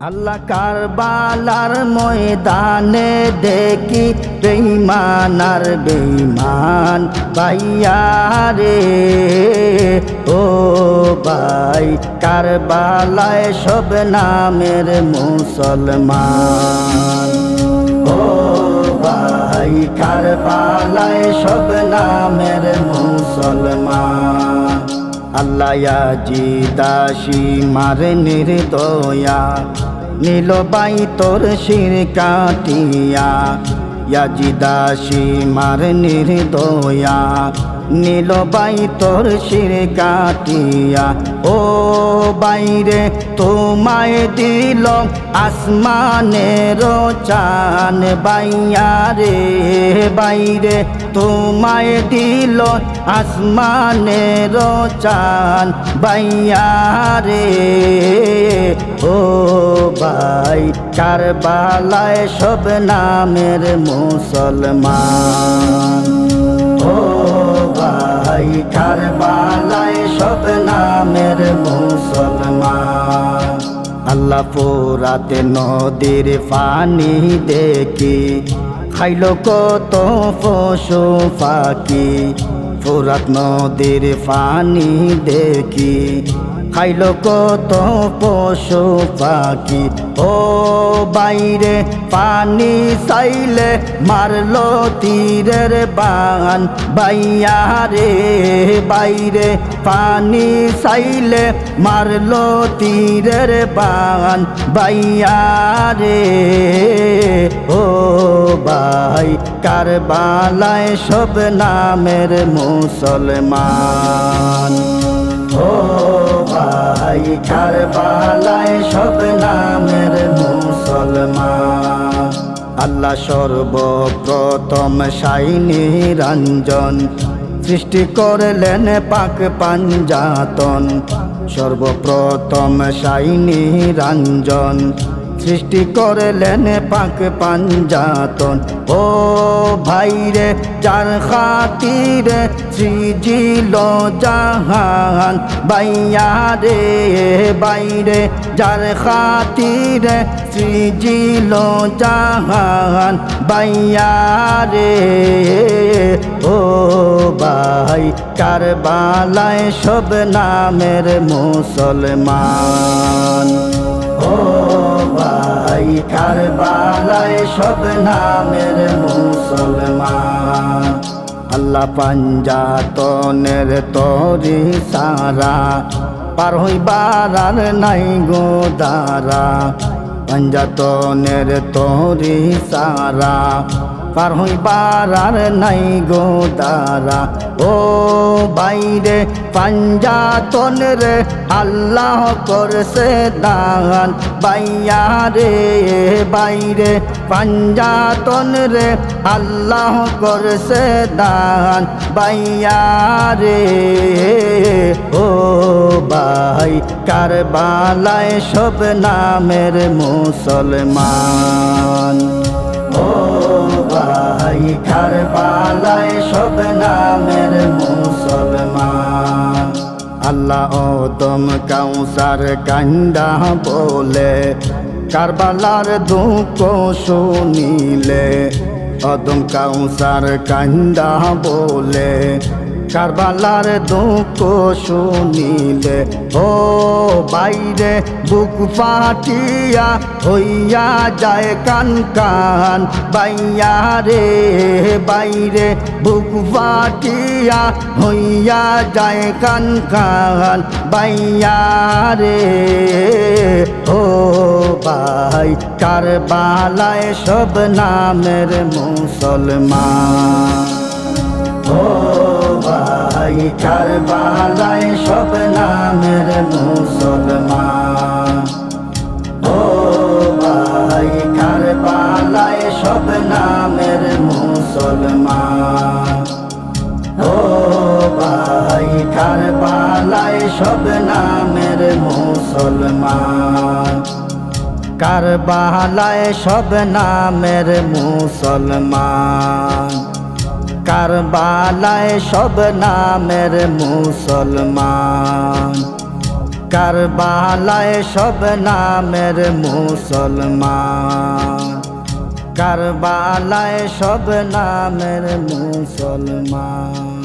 আল্লাহ কারবালার ময়দানে দেখি বেইমান আর বেইমান ভাইয়া রে ও ভাই কারবালায় সব নামের মুসলমান। ও ভাই কারবালায় সব নামের মুসলমান। আল্লাহ জিদাসি মারে নির্দয়া নীল বাই তোর শির কাটিয়া। ইয়াজি দাসি মার নির্দয়া নীল বাই তোর শির কাটিয়া। ও বাইরে তোমায় দিল আসমানের চান। বাইয়া রে বাইরে তোমায় দিল আসমানের চান। বাইয়া রে, ও ভাই কারবালায় সব নামের মুসলমান। পোরাতে নদীর পানি দেখি। খাইল কত পশু পাখি ফোরাত নদীর পানি দেখি। খাইল কত পশু পাখি। ও বাইরে পানি চাইলে মারলো তীরের বান। বাইয়া রে বাইরে পানি চাইলে মারলো তীরের বান। বাইয়া রে, ও ভাই, কারবালায় সব নামের মুসলমান। আল্লাহ সর্বপ্রথম সাইনি রঞ্জন। সৃষ্টি করলেন পাক পাঞ্জাতন। সর্বপ্রথম সাইনি রঞ্জন। সৃষ্টি করলেন পাক পাঞ্জাতন। ও ভাইরে, যার খাতিরে সৃজিল জাহান বাইয়া রে বাইরে, যার খাতিরে সৃজিল জাহান বাইয়া রে ও ভাই, কারবালায় সব নামের মুসলমান। ভাই কারবালায় সব নামের মুসলমান। আল্লাহ পাঞ্জাতনের তরি সারা, পার হইবার আর নাই গো দারা পাঞ্জাতনের তরি সারা পার হইবার আর নাই গো দারা ও বাইরে পাঞ্জাতন রে, আল্লাহ করছে দান। বাইয়া রে বাইরে পাঞ্জাতন রে, আল্লাহ করছে দান। বাইয়া রে, ও ভাই, কারবালায় সব নামের মুসলমান। আল্লাহ ওদম কাউসার কান্দা বলে। কারবালার দুঃখ শুনিলে অদম কাউসার কান্দা বলে। কারবালার দুঃখ শুনিলে, ও বাইরে বুক ফাটিয়া হইয়া যায় কান কান, বাইয়া রে, বাইরে বুক ফাটিয়া হইয়া যায় কান কান, বাইয়া রে, ও ভাই কারবালায় সব নামের মুসলমান। ভাই কারবালায় সব নামের মুসলমান। ও ভাই কারবালায় সব নামের মুসলমান। ও ভাই কারবালায় সব নামের মুসলমান। কারবালায় সব নামের মুসলমান। কারবালায় সব নামের মুসলমান। কার বালায় সব নামের মুসলমান। কার বালায় সব নামের মুসলমান।